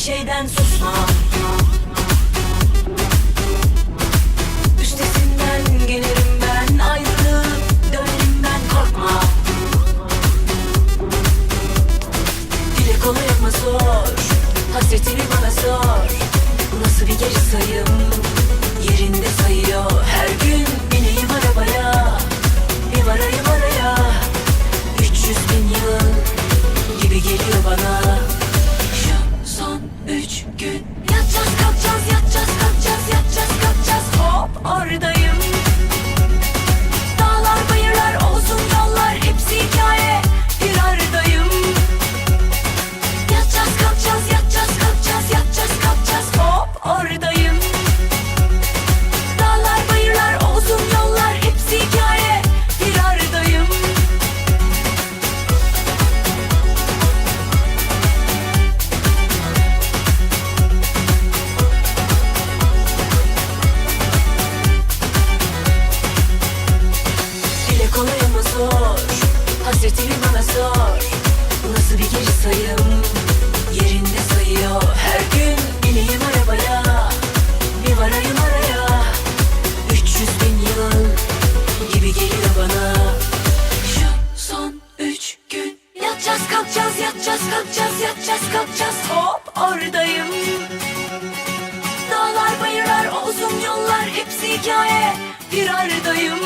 şeyden susma. Üstesinden gelirim ben ayrılıp dönerim ben korkma. Dile kolay ama zor Hasretini bana sor. Nasıl bir geri sayım Yerinde sayıyor Her gün Yatacağız kalkacağız yatacağız kalkacağız yatacağız kalkacağız. Hop oradayım Hasretini bana sor. Nasıl bir geri sayım? Yerinde sayıyor. Her gün bineyim arabaya. Bir varayım araya. 300 bin yıl Gibi geliyor bana. Şu son üç gün. Yatacağız kalkacağız yatacağız kalkacağız yatacağız kalkacağız. Hop oradayım. Dağlar bayırlar olsun yollar. Hepsi hikaye. Bir aradayım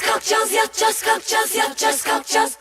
kalkacağız yatacağız kalkacağız yatacağız kalkacağız